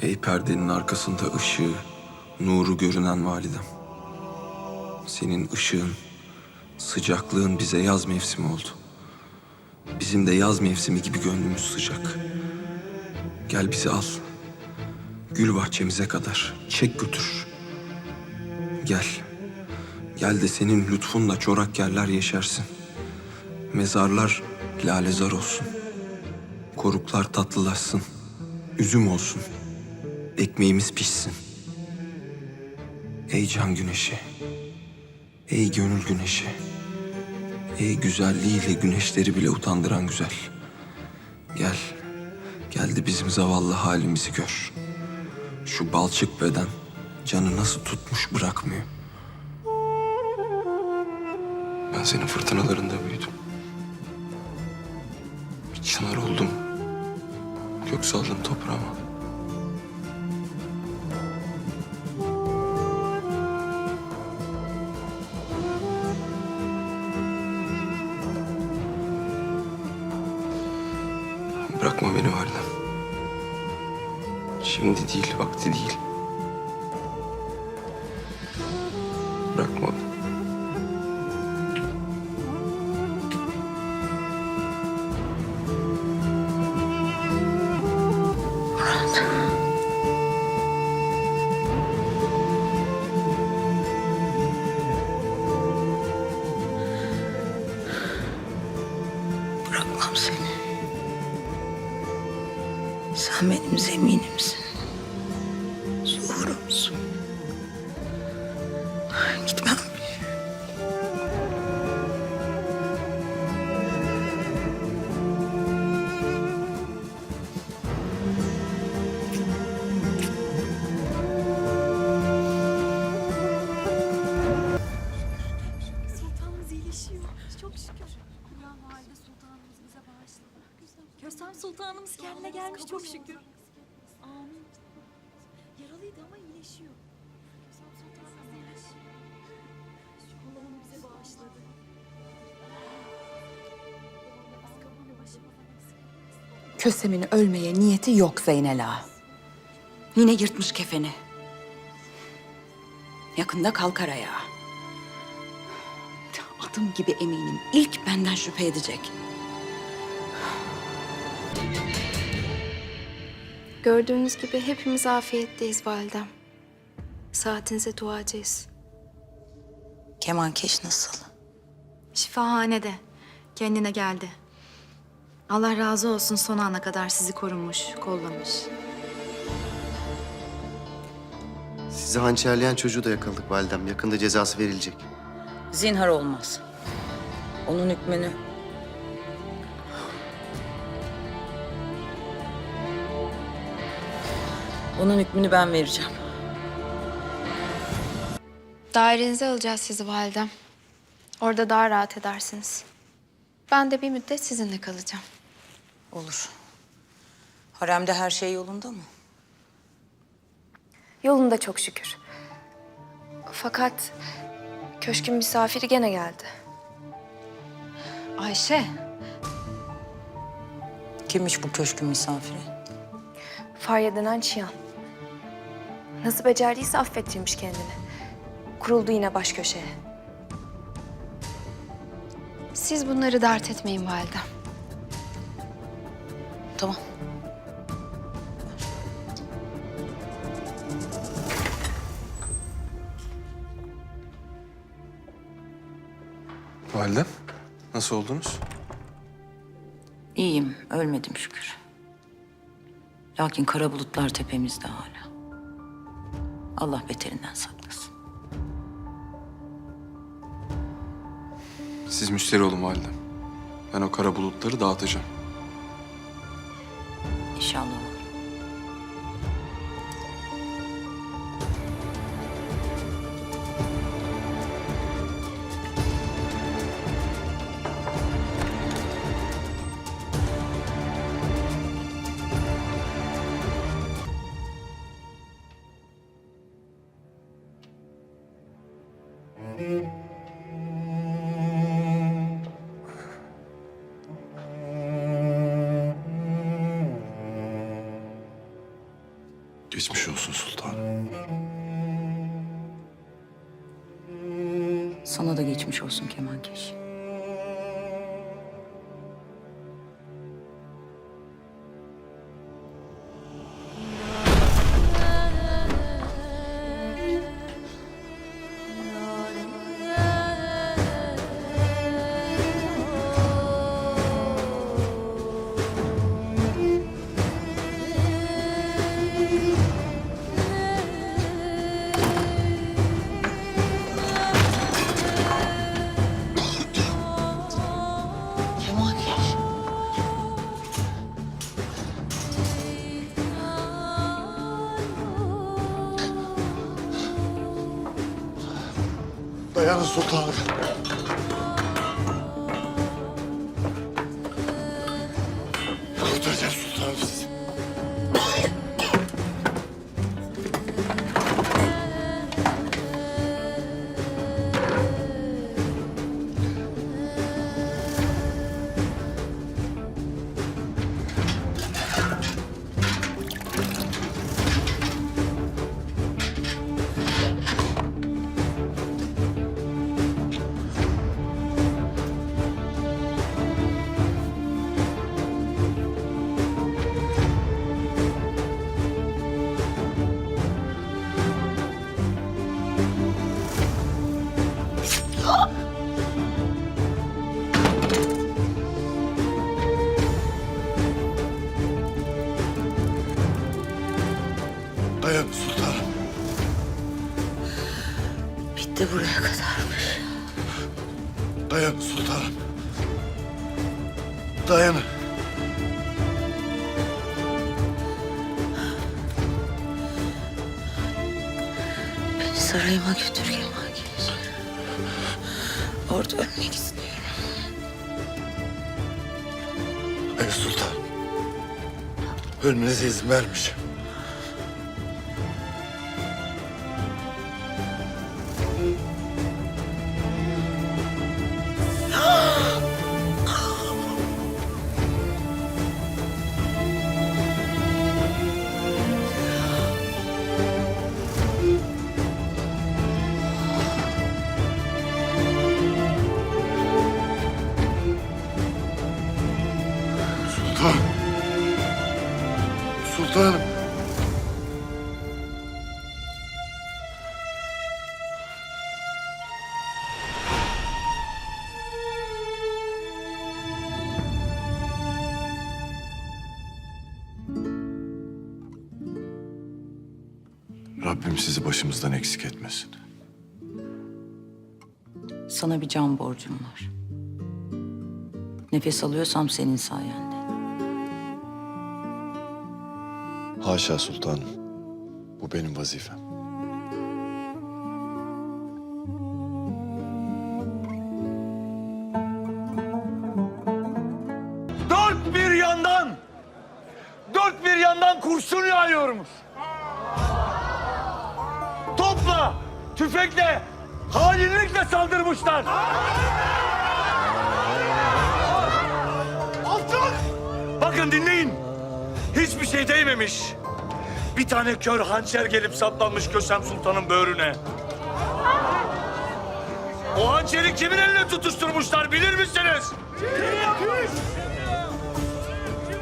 Ey perdenin arkasında ışığı, nuru görünen validem. Senin ışığın, sıcaklığın bize yaz mevsimi oldu. Bizim de yaz mevsimi gibi gönlümüz sıcak. Gel bizi al. Gül bahçemize kadar çek götür. Gel. Gel de senin lütfunla çorak yerler yeşersin. Mezarlar lalezar olsun. Koruklar tatlılaşsın. Üzüm olsun. Ekmeğimiz pişsin. Ey can güneşi. Ey gönül güneşi. Ey güzelliğiyle güneşleri bile utandıran güzel. Gel. Gel de bizim zavallı halimizi gör. Şu balçık beden canı nasıl tutmuş bırakmıyor. Ben senin fırtınalarında büyüdüm. Bir çınar oldum. Kök saldım toprağıma. Şimdi değil, vakti değil. Bırakma. Bırakmam seni. Sen benim zeminimsin. Amin. Yaralıydı ama iyileşiyor. Kösem sultanımız iyileşiyor. Allah'ım bize bağışladı. Kösem'in ölmeye niyeti yok Zeynel. Yine yırtmış kefeni. Yakında kalkar ayağa. Adım gibi eminim ilk benden şüphe edecek. Gördüğünüz gibi hepimiz afiyetteyiz validem. Saatinize duacıyız. Kemankeş nasıl? Şifahanede. Kendine geldi. Allah razı olsun son ana kadar sizi korumuş, kollamış. Sizi hançerleyen çocuğu da yakaladık validem. Yakında cezası verilecek. Zinhar olmaz. Onun hükmünü Onun hükmünü ben vereceğim. Dairenize alacağız sizi validem. Orada daha rahat edersiniz. Ben de bir müddet sizinle kalacağım. Olur. Haremde her şey yolunda mı? Yolunda çok şükür. Fakat köşkün misafiri gene geldi. Ayşe, Kimmiş bu köşkün misafiri? Farya denen Çiyan. Nasıl becerdiyse affettirmiş kendini. Kuruldu yine baş köşeye. Siz bunları dert etmeyin validem. Tamam. Validem, nasıl oldunuz? İyiyim, ölmedim şükür. Lakin kara bulutlar tepemizde hala. Allah beterinden saklasın. Siz müşteri olun validem. Ben o kara bulutları dağıtacağım. Geçmiş olsun sultanım. Sana da geçmiş olsun Kemankeş. Sultanım. Dayanın sultanım. Bitti buraya kadarmış. Dayanın sultanım. Dayanın. Beni sarayıma götür Kemankeş. Orada ölmek istiyorum. Evet sultanım. Ölmenize izin vermiş. Rabbim sizi başımızdan eksik etmesin. Sana bir can borcum var. Nefes alıyorsam senin sayende. Haşa sultanım. Bu benim vazifem. Dört bir yandan, dört bir yandan kurşun yağıyormuş. Tüfekle, hainlikle saldırmışlar. Alçak! Bakın dinleyin. Hiçbir şey değmemiş. Bir tane kör hançer gelip saplanmış Kösem Sultan'ın böğrüne. O hançeri kimin eline tutuşturmuşlar bilir misiniz?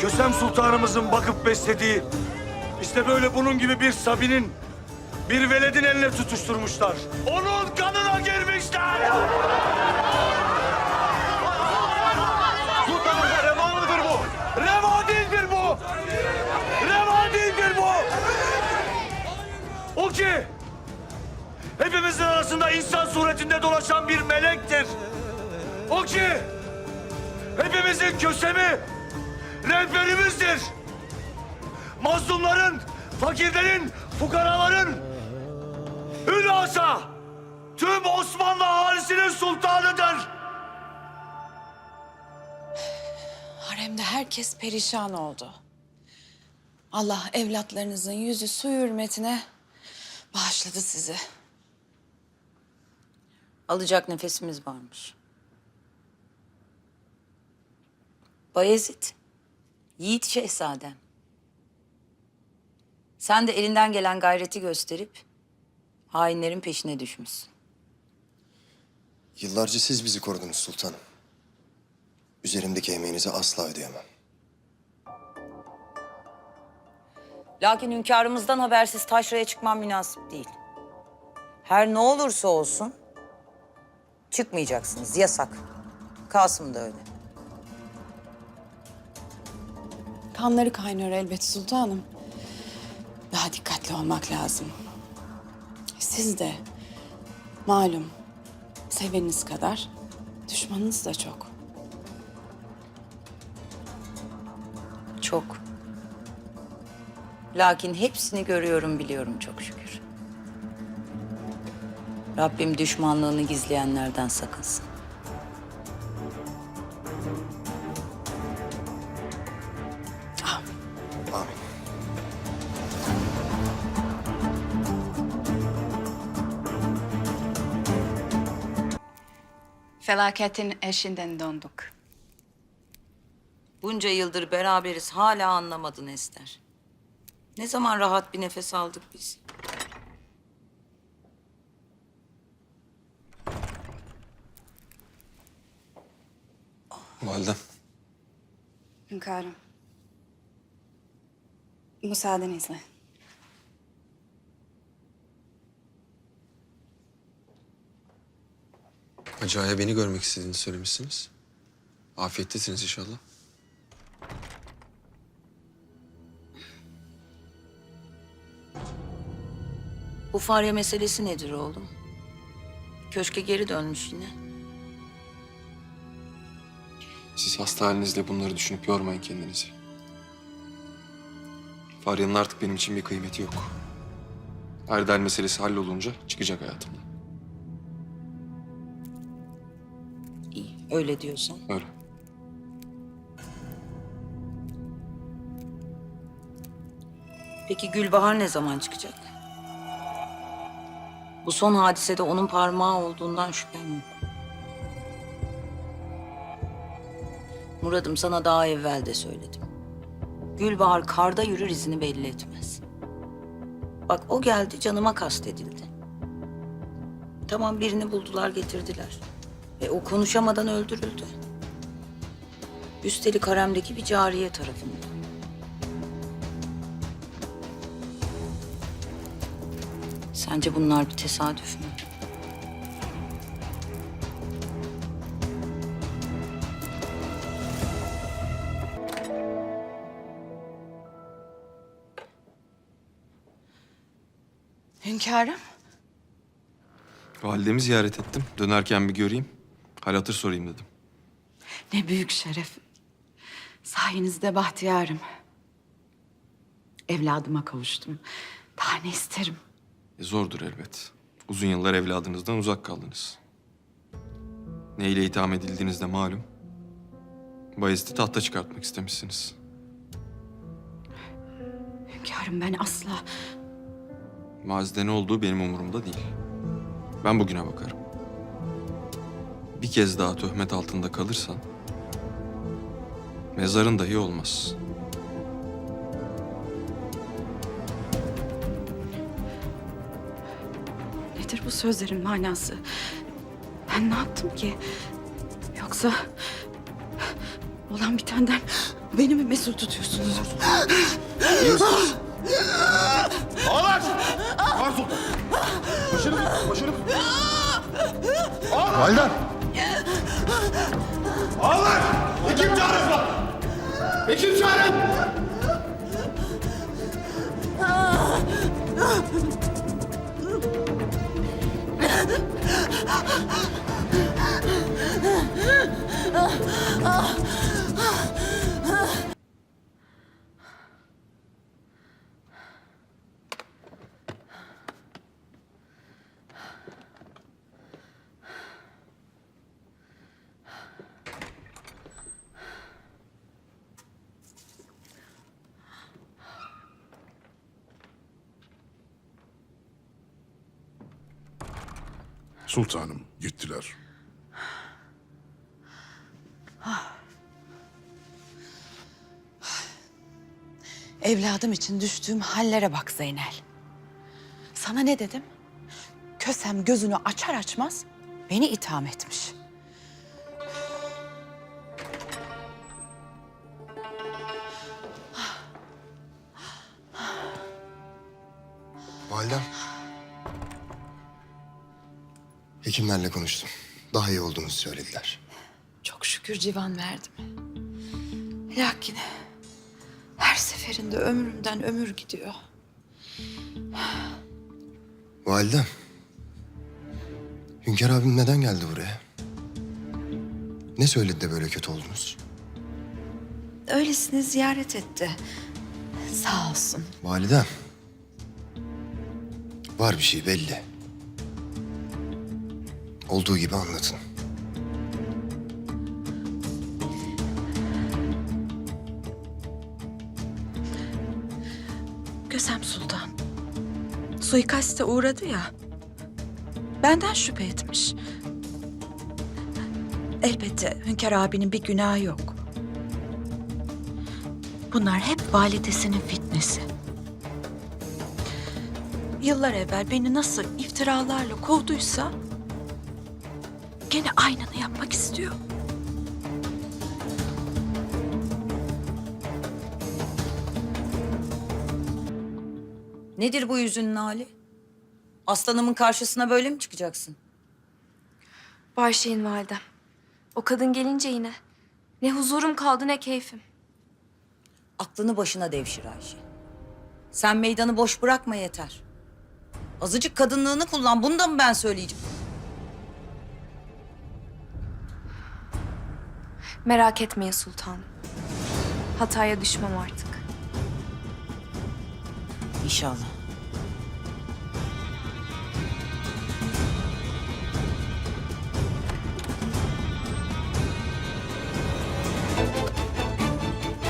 Kösem Sultanımızın bakıp beslediği işte böyle bunun gibi bir Sabi'nin bir veledin eline tutuşturmuşlar. Onun kanına girmişler. Sultanımıza reva mıdır bu? Reva değildir bu. Bu. O ki hepimizin arasında insan suretinde dolaşan bir melektir. O ki hepimizin kösemi rehberimizdir. Mazlumların, fakirlerin, fukaraların hülasa tüm Osmanlı ahalisinin sultanıdır. Haremde herkes perişan oldu. Allah evlatlarınızın yüzü su hürmetine bağışladı sizi. Alacak nefesimiz varmış. Bayezid, yiğit şehzadem. Sen de elinden gelen gayreti gösterip hainlerin peşine düşmüşsün. Yıllarca siz bizi korudunuz sultanım. Üzerimdeki emeğinizi asla ödeyemem. Lakin hünkârımızdan habersiz taşraya çıkman münasip değil. Her ne olursa olsun çıkmayacaksınız. Yasak. Kasım da öyle. Kanları kaynıyor elbet sultanım. Daha dikkatli olmak lazım. Siz de malum seveniniz kadar düşmanınız da çok. Çok. Lakin hepsini görüyorum biliyorum çok şükür. Rabbim düşmanlığını gizleyenlerden sakınsın. Felaketin eşinden döndük. Bunca yıldır beraberiz hala anlamadın Ester. Ne zaman rahat bir nefes aldık biz? Validem. Hünkârım. Müsaadenizle. Hacı beni görmek istediğini söylemişsiniz. Afiyettesiniz inşallah. Bu Farya meselesi nedir oğlum? Köşke geri dönmüş yine. Siz hasta halinizle bunları düşünüp yormayın kendinizi. Farya'nın artık benim için bir kıymeti yok. Erdal meselesi hallolunca çıkacak hayatımdan. Öyle diyorsan. Öyle. Peki Gülbahar ne zaman çıkacak? Bu son hadisede onun parmağı olduğundan şüphem yok. Muradım sana daha evvel de söyledim. Gülbahar karda yürür izini belli etmez. Bak o geldi canıma kastedildi. Tamam birini buldular getirdiler. Ve o konuşamadan öldürüldü. Üstelik haremdeki bir cariye tarafından. Sence bunlar bir tesadüf mü? Hünkârım. Validemi ziyaret ettim. Dönerken bir göreyim. Hal hatır sorayım dedim. Ne büyük şeref. Sayenizde bahtiyarım. Evladıma kavuştum. Daha ne isterim? E, zordur elbet. Uzun yıllar evladınızdan uzak kaldınız. Neyle itham edildiğiniz de malum. Bayezid'i tahta çıkartmak istemişsiniz. Hünkârım ben asla... Mazide ne olduğu benim umurumda değil. Ben bugüne bakarım. Bir kez daha töhmet altında kalırsan... ...mezarın dahi olmaz. Nedir bu sözlerin manası? Ben ne yaptım ki? Yoksa... Olan bitenden beni mi mesul tutuyorsunuz? Ağlar! Ağlar sultan! Başını, başını. Validem! Ağlar! Hekim çağırın! Hekim çağırın! Sultanım gittiler. Evladım için düştüğüm hallere bak Zeynel. Sana ne dedim? Kösem gözünü açar açmaz beni itham etmiş. Hekimlerle konuştum. Daha iyi olduğunuzu söylediler. Çok şükür civan verdim. Lakin her seferinde ömrümden ömür gidiyor. Validem. Hünkar abim neden geldi buraya? Ne söyledi de böyle kötü oldunuz? Öylesine ziyaret etti. Sağ olsun. Validem. Var bir şey belli. Olduğu gibi anlatın. Kösem Sultan. Suikaste uğradı ya. Benden şüphe etmiş. Elbette Hünkar abinin bir günahı yok. Bunlar hep validesinin fitnesi. Yıllar evvel beni nasıl iftiralarla kovduysa... ...gene aynını yapmak istiyor. Nedir bu yüzünün hali? Aslanımın karşısına böyle mi çıkacaksın? Bağışlayın validem. O kadın gelince yine ne huzurum kaldı ne keyfim. Aklını başına devşir Ayşe. Sen meydanı boş bırakma yeter. Azıcık kadınlığını kullan. Bunu da mı ben söyleyeceğim? Merak etmeyin sultanım. Hataya düşmem artık. İnşallah.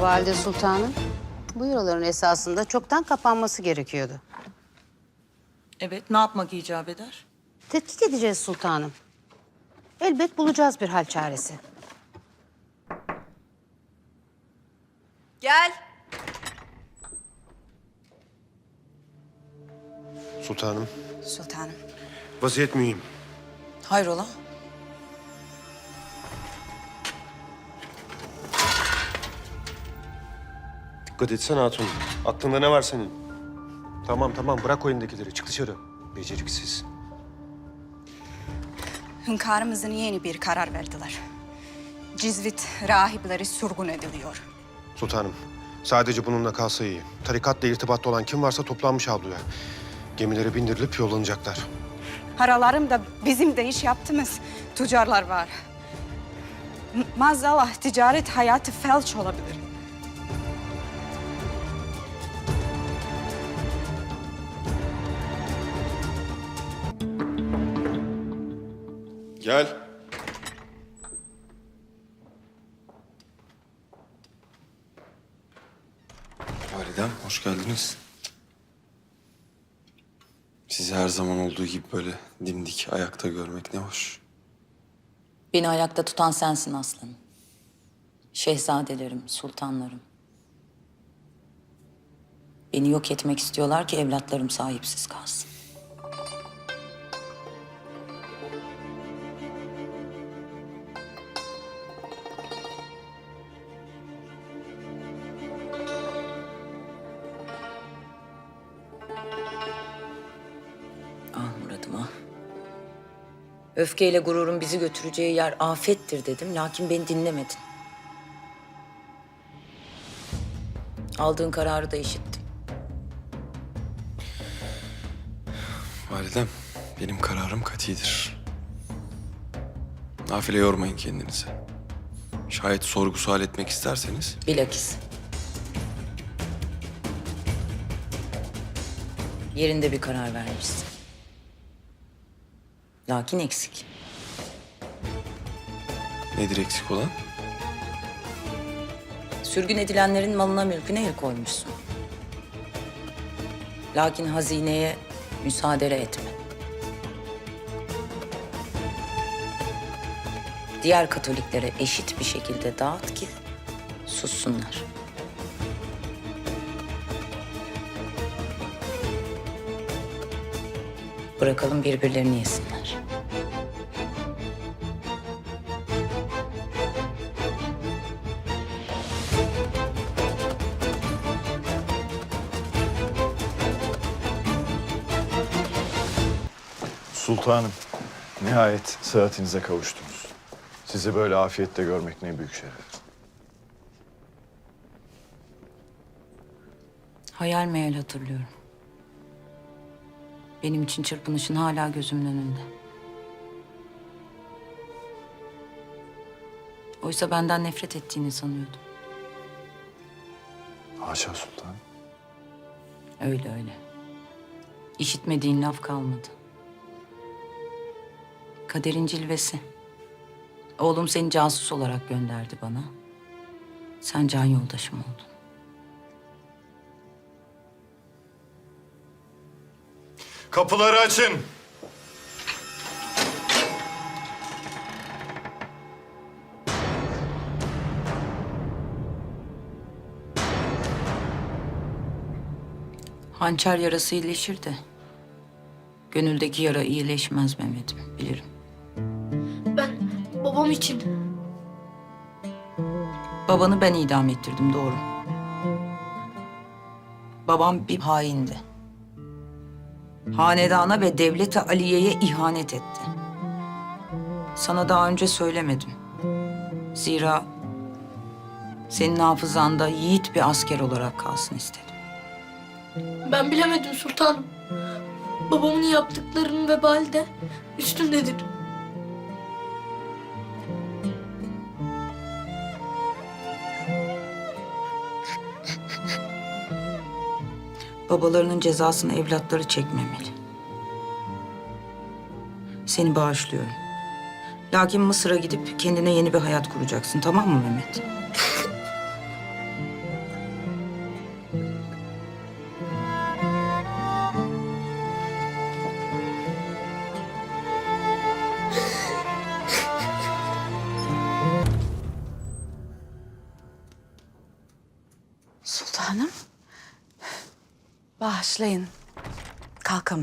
Valide Sultanım, bu yolların esasında çoktan kapanması gerekiyordu. Evet, ne yapmak icap eder? Tetkik edeceğiz sultanım. Elbet bulacağız bir hal çaresi. Gel. Sultanım, Sultanım. vaziyet mühim. Hayrola? Dikkat etsene hatun. Aklında ne var senin? Tamam tamam bırak o elindekileri. Çık dışarı. Beceriksiz. Hünkârımızın yeni bir karar verdiler. Cizvit rahipleri sürgün ediliyor. Sultanım sadece bununla kalsa iyi. Tarikatla irtibatlı olan kim varsa toplanmış avluya. Gemilere bindirilip yollanacaklar. Aralarında bizim de iş yaptığımız tüccarlar var. M- Maazallah ticaret hayatı felç olabilir. Gel. Validem hoş geldiniz. Sizi her zaman olduğu gibi böyle dimdik ayakta görmek ne hoş. Beni ayakta tutan sensin aslanım. Şehzadelerim, sultanlarım. Beni yok etmek istiyorlar ki evlatlarım sahipsiz kalsın. Öfkeyle gururun bizi götüreceği yer afettir dedim. Lakin beni dinlemedin. Aldığın kararı da işittim. Validem benim kararım katidir. Nafile yormayın kendinizi. Şayet sorgu sual etmek isterseniz Bilakis. Yerinde bir karar vermişsin. Lakin eksik. Nedir eksik olan? Sürgün edilenlerin malına mülküne el koymuşsun. Lakin hazineye müsaade etme. Diğer Katoliklere eşit bir şekilde dağıt ki sussunlar. Bırakalım birbirlerini yesinler. Sultanım, nihayet sıhhatinize kavuştunuz. Sizi böyle afiyette görmek ne büyük şeref. Hayal meyal hatırlıyorum. Benim için çırpınışın hala gözümün önünde. Oysa benden nefret ettiğini sanıyordum. Haşa sultanım. Öyle öyle. İşitmediğin laf kalmadı. Kaderin cilvesi. Oğlum seni casus olarak gönderdi bana. Sen can yoldaşım oldun. Kapıları açın. Hançer yarası iyileşir de... ...gönüldeki yara iyileşmez Mehmet'im, bilirim. Babam için. Babanı ben idam ettirdim, doğru. Babam bir haindi. Hanedana ve devlete Aliye'ye ihanet etti. Sana daha önce söylemedim. Zira senin hafızanda yiğit bir asker olarak kalsın istedim. Ben bilemedim sultanım. Babamın yaptıklarının vebali de üstündedir. Babalarının cezasını evlatları çekmemeli. Seni bağışlıyorum. Lakin Mısır'a gidip kendine yeni bir hayat kuracaksın, tamam mı Mehmet?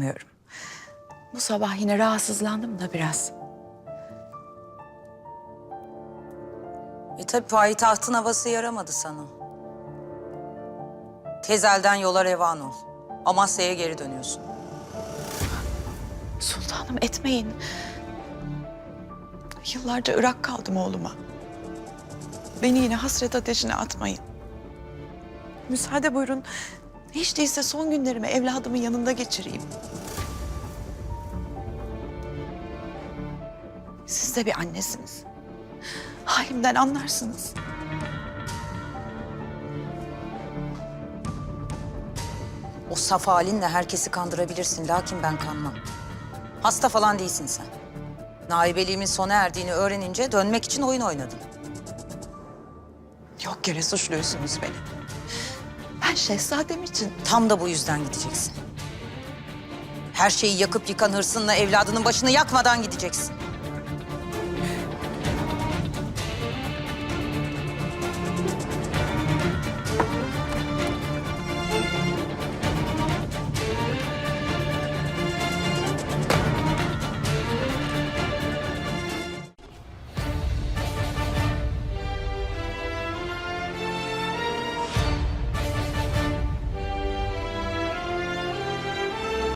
Kalkamıyorum. Bu sabah yine rahatsızlandım da biraz. E tabii payitahtın havası yaramadı sana. Tezelden yola revan ol. Amasya'ya geri dönüyorsun. Sultanım etmeyin. Yıllarca Irak kaldım oğluma. Beni yine hasret ateşine atmayın. Müsaade buyurun. Hiç değilse son günlerimi evladımın yanında geçireyim. Siz de bir annesiniz. Halimden anlarsınız. O saf halinle herkesi kandırabilirsin lakin ben kanmam. Hasta falan değilsin sen. Naibeliğimin sona erdiğini öğrenince dönmek için oyun oynadın. Yok yere suçluyorsunuz beni. Ben şehzadem için Tam da bu yüzden gideceksin. Her şeyi yakıp yıkan hırsınla evladının başını yakmadan gideceksin.